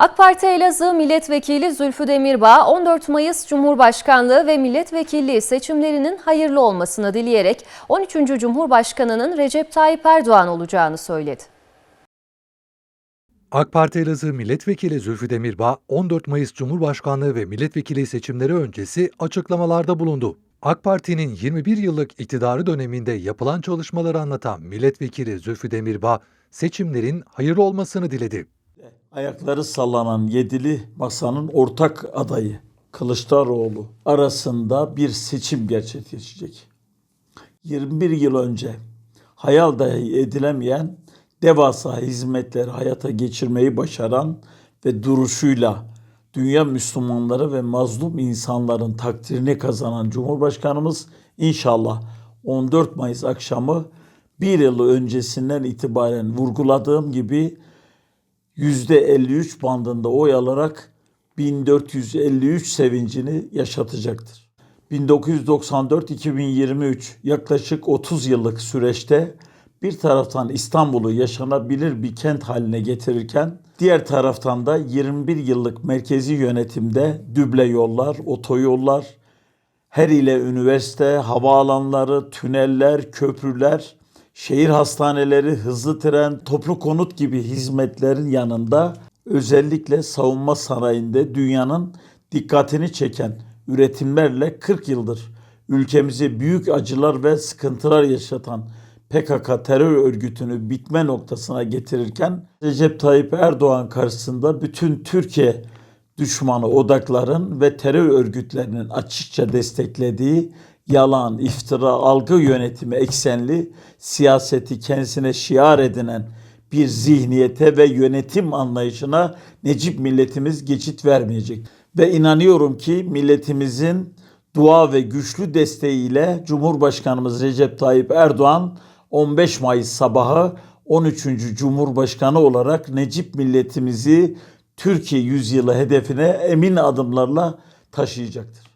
AK Parti Elazığ Milletvekili Zülfü Demirbağ 14 Mayıs Cumhurbaşkanlığı ve milletvekilliği seçimlerinin hayırlı olmasını dileyerek 13. Cumhurbaşkanının Recep Tayyip Erdoğan olacağını söyledi. AK Parti Elazığ Milletvekili Zülfü Demirbağ 14 Mayıs Cumhurbaşkanlığı ve milletvekili seçimleri öncesi açıklamalarda bulundu. AK Parti'nin 21 yıllık iktidarı döneminde yapılan çalışmaları anlatan milletvekili Zülfü Demirbağ seçimlerin hayırlı olmasını diledi. Ayakları sallanan yedili masanın ortak adayı Kılıçdaroğlu arasında bir seçim gerçekleşecek. 21 yıl önce hayal dahi edilemeyen devasa hizmetleri hayata geçirmeyi başaran ve duruşuyla dünya Müslümanları ve mazlum insanların takdirini kazanan Cumhurbaşkanımız inşallah 14 Mayıs akşamı bir yıl öncesinden itibaren vurguladığım gibi %53 bandında oy alarak 1453 sevincini yaşatacaktır. 1994-2023 yaklaşık 30 yıllık süreçte bir taraftan İstanbul'u yaşanabilir bir kent haline getirirken diğer taraftan da 21 yıllık merkezi yönetimde düble yollar, otoyollar, her ile üniversite, havaalanları, tüneller, köprüler, şehir hastaneleri, hızlı tren, toplu konut gibi hizmetlerin yanında özellikle savunma sanayinde dünyanın dikkatini çeken üretimlerle 40 yıldır ülkemize büyük acılar ve sıkıntılar yaşatan PKK terör örgütünü bitme noktasına getirirken Recep Tayyip Erdoğan karşısında bütün Türkiye düşmanı odakların ve terör örgütlerinin açıkça desteklediği yalan, iftira, algı yönetimi eksenli siyaseti kendisine şiar edinen bir zihniyete ve yönetim anlayışına Necip milletimiz geçit vermeyecek. Ve inanıyorum ki milletimizin dua ve güçlü desteğiyle Cumhurbaşkanımız Recep Tayyip Erdoğan 15 Mayıs sabahı 13. Cumhurbaşkanı olarak Necip milletimizi Türkiye yüzyılı hedefine emin adımlarla taşıyacaktır.